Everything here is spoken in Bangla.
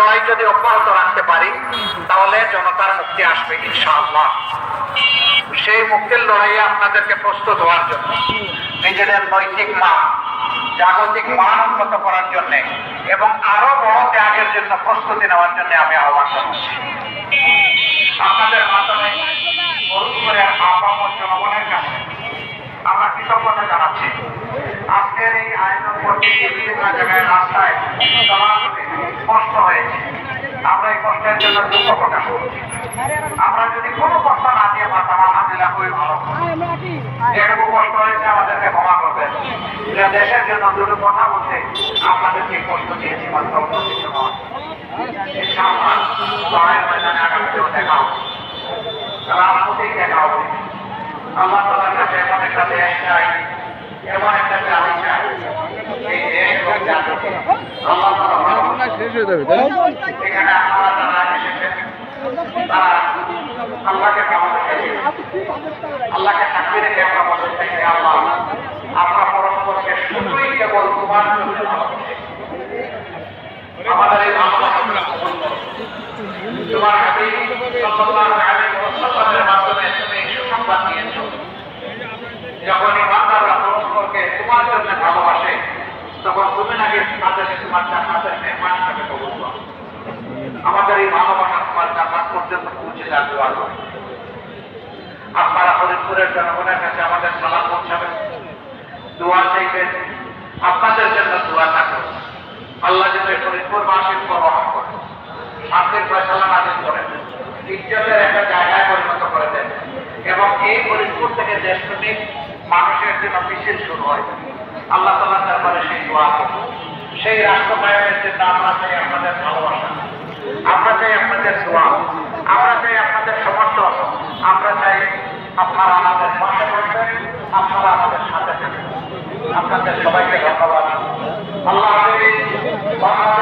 লড়াই যদি অব্যাহত রাখতে পারি, তাহলে জনতার মুক্তি আসবে ইনশাআল্লাহ। সেই মুক্তির লড়াইয়ে আপনাদেরকে প্রস্তুত হওয়ার জন্য, নিজেদের নৈতিক মান, জাগতিক মান উন্নত করার জন্য এবং আরও বড় ত্যাগের জন্য প্রস্তুতি নেওয়ার জন্য আমি আহ্বান জানাচ্ছি আপনাদের মাধ্যমে ফরিদপুরের আপামর জনগণের কাছে আমরা কৃতজ্ঞতা জানাচ্ছি আজকের এই আয়োজন করতে গিয়ে বিভিন্ন কষ্ট দিয়ে দেখা হবে রাজপথেই দেখা হবে আল্লাহ কাছে এমন একটা চাই এমন একটা জাতি চাই এই দেশ এবং জাতিকে আল্লাহ তালা ভালোবাসেন। শেষ যখন ইমানদাররা পরস্পরকে তোমার জন্য ভালোবাসে তখন তুমি নাকি তাদেরকে তোমার জান্নাতের মেহমান হিসেবে কবুল করো আমাদের এই ভালোবাসা তোমার পর্যন্ত পৌঁছে করি আপনারা জনগণের কাছে আমাদের সালাম পৌঁছাবেন, দোয়া চাইবেন, আপনাদের জন্য দোয়া থাকবে। আল্লাহ যেন এই ফরিদপুরবাসীর উপর রহম করেন শান্তির ফয়সালা নাজিল করেন। ইজ্জতের একটা জায়গায় পরিণত করে দেন। এবং এই ফরিদপুর থেকে দেশপ্রেমিক মানুষের জন্য মিছিল শুরু হয়। আল্লাহ তালা তারপরে সেই দোয়া করুন সেই রাষ্ট্র কায়েমের জন্য আমরা চাই আপনাদের ভালোবাসা। আমরা চাই আপনাদের দোয়া। আমরা চাই আপনাদের সমর্থন। আমরা চাই আপনারা আমাদের পাশে থাকবেন আপনারা আমাদের সাথে থাকবেন আপনাদের সবাইকে ধন্যবাদ। আল্লাহ